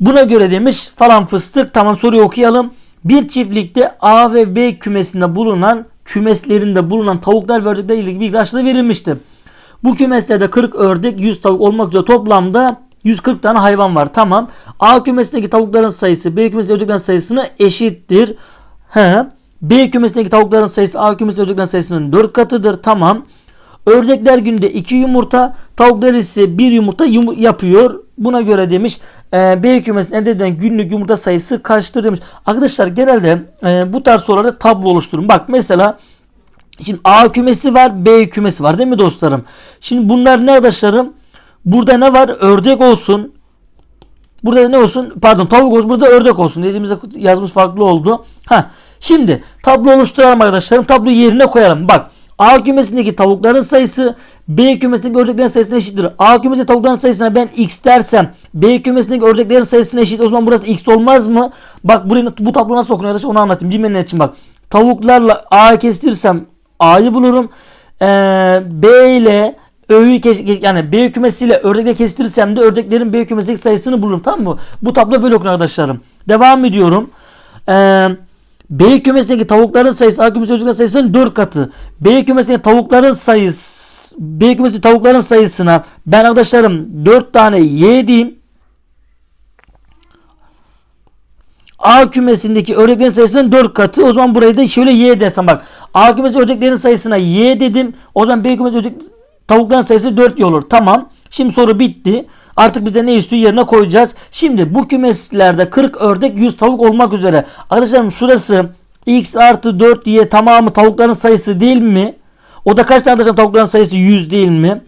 Buna göre demiş falan fıstık. Tamam soruyu okuyalım. Bir çiftlikte A ve B kümesinde bulunan kümeslerinde bulunan tavuklar ve ördeklerle ilgili bilgi aşağıda verilmiştir. Bu kümeslerde 40 ördek 100 tavuk olmak üzere toplamda 140 tane hayvan var. Tamam. A kümesindeki tavukların sayısı B kümesindeki ördeklerin sayısına eşittir. He. B kümesindeki tavukların sayısı A kümesindeki ördeklerin sayısının 4 katıdır. Tamam. Ördekler günde 2 yumurta, tavuklar ise 1 yumurta yumu- yapıyor. Buna göre demiş e, B kümesinin elde edilen günlük yumurta sayısı kaçtır demiş. Arkadaşlar genelde e, bu tarz sorularda tablo oluşturun. Bak mesela Şimdi A kümesi var, B kümesi var değil mi dostlarım? Şimdi bunlar ne arkadaşlarım? Burada ne var? Ördek olsun. Burada ne olsun? Pardon tavuk olsun. Burada ördek olsun. Dediğimizde yazımız farklı oldu. Ha. Şimdi tablo oluşturalım arkadaşlarım. Tabloyu yerine koyalım. Bak. A kümesindeki tavukların sayısı B kümesindeki ördeklerin sayısına eşittir. A kümesindeki tavukların sayısına ben x dersem B kümesindeki ördeklerin sayısına eşit. O zaman burası x olmaz mı? Bak burayı, bu tablo nasıl okunuyor arkadaşlar onu anlatayım. Bilmeyenler için bak. Tavuklarla A'yı kestirsem A'yı bulurum. Ee, B ile kes- yani B kümesiyle ördekle kestirirsem de ördeklerin B kümesindeki sayısını bulurum tamam mı? Bu tablo böyle okunuyor arkadaşlarım. Devam ediyorum. Ee, B kümesindeki tavukların sayısı A kümesindeki ördeklerin sayısının 4 katı. B kümesindeki tavukların sayısı B kümesindeki tavukların sayısına ben arkadaşlarım 4 tane Y diyeyim. A kümesindeki ördeklerin sayısının 4 katı. O zaman burayı da şöyle y desem bak. A kümesi ördeklerin sayısına y dedim. O zaman B kümesi tavukların sayısı 4 y olur. Tamam. Şimdi soru bitti. Artık bize ne istiyor yerine koyacağız. Şimdi bu kümeslerde 40 ördek 100 tavuk olmak üzere. Arkadaşlarım şurası x artı 4 y tamamı tavukların sayısı değil mi? O da kaç tane arkadaşlar tavukların sayısı 100 değil mi?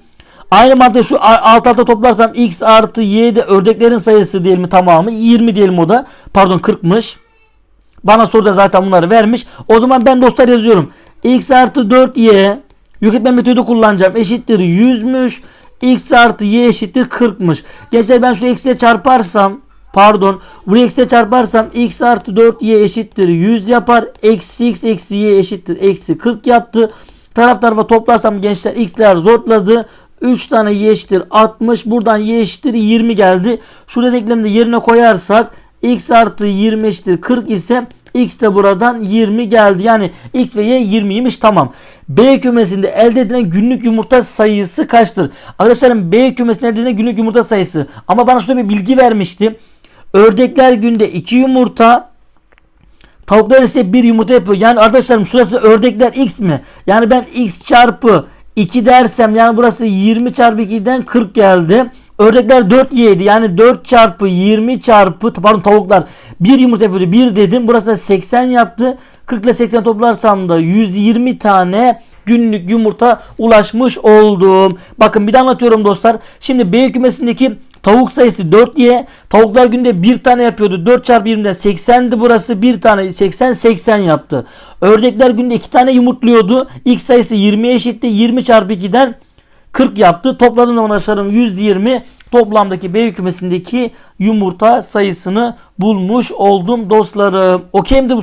Aynı mantığı şu alt alta toplarsam x artı y de ördeklerin sayısı mi tamamı? 20 diyelim o da. Pardon 40'mış. Bana soruda zaten bunları vermiş. O zaman ben dostlar yazıyorum. x artı 4y yok etme metodu kullanacağım. Eşittir 100'müş. X artı y eşittir 40'mış. Gençler ben şu x ile çarparsam pardon buraya x ile çarparsam x artı 4y eşittir 100 yapar. Eksi x eksi y eşittir eksi 40 yaptı. Taraf tarafa toplarsam gençler x'ler zorladı. 3 tane y eşittir 60. Buradan y eşittir 20 geldi. Şurada denklemde yerine koyarsak x artı 20 eşittir 40 ise x de buradan 20 geldi. Yani x ve y 20'ymiş tamam. B kümesinde elde edilen günlük yumurta sayısı kaçtır? Arkadaşlarım B kümesinde elde edilen günlük yumurta sayısı. Ama bana şurada bir bilgi vermişti. Ördekler günde 2 yumurta, Tavuklar ise bir yumurta yapıyor. Yani arkadaşlarım şurası ördekler x mi? Yani ben x çarpı 2 dersem yani burası 20 çarpı 2'den 40 geldi. Ördekler 4 yedi. Yani 4 çarpı 20 çarpı pardon tavuklar bir yumurta yapıyordu. 1 dedim. Burası da 80 yaptı. 40 ile 80 toplarsam da 120 tane günlük yumurta ulaşmış oldum. Bakın bir de anlatıyorum dostlar. Şimdi B kümesindeki Tavuk sayısı 4y. Tavuklar günde bir tane yapıyordu. 4 çarpı 20'den 80'di burası. Bir tane 80 80 yaptı. Ördekler günde 2 tane yumurtluyordu. X sayısı 20'ye eşitti. 20 çarpı 2'den 40 yaptı. Topladığım zaman arkadaşlarım 120 toplamdaki B kümesindeki yumurta sayısını bulmuş oldum dostlarım. Okey mi bu